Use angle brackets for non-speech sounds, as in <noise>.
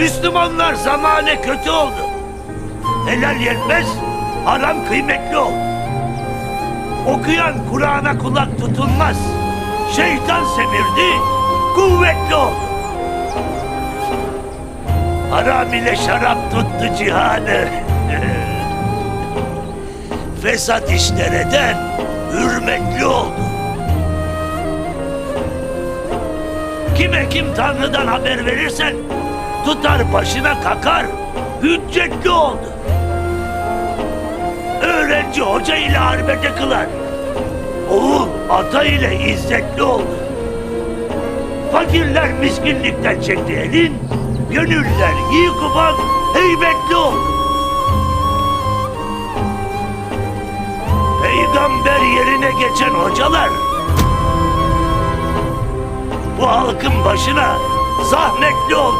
Müslümanlar zamane kötü oldu. Helal yenmez, haram kıymetli oldu. Okuyan Kur'an'a kulak tutulmaz. Şeytan semirdi, kuvvetli oldu. Haram ile şarap tuttu cihanı. <laughs> Fesat işler eden hürmetli oldu. Kime kim Tanrı'dan haber verirsen tutar başına kakar, hüccetli oldu. Öğrenci hoca ile harbete kılar. Oğul ata ile izzetli oldu. Fakirler miskinlikten çekti elin, gönüller iyi kuban heybetli oldu. Peygamber yerine geçen hocalar bu halkın başına zahmetli oldu.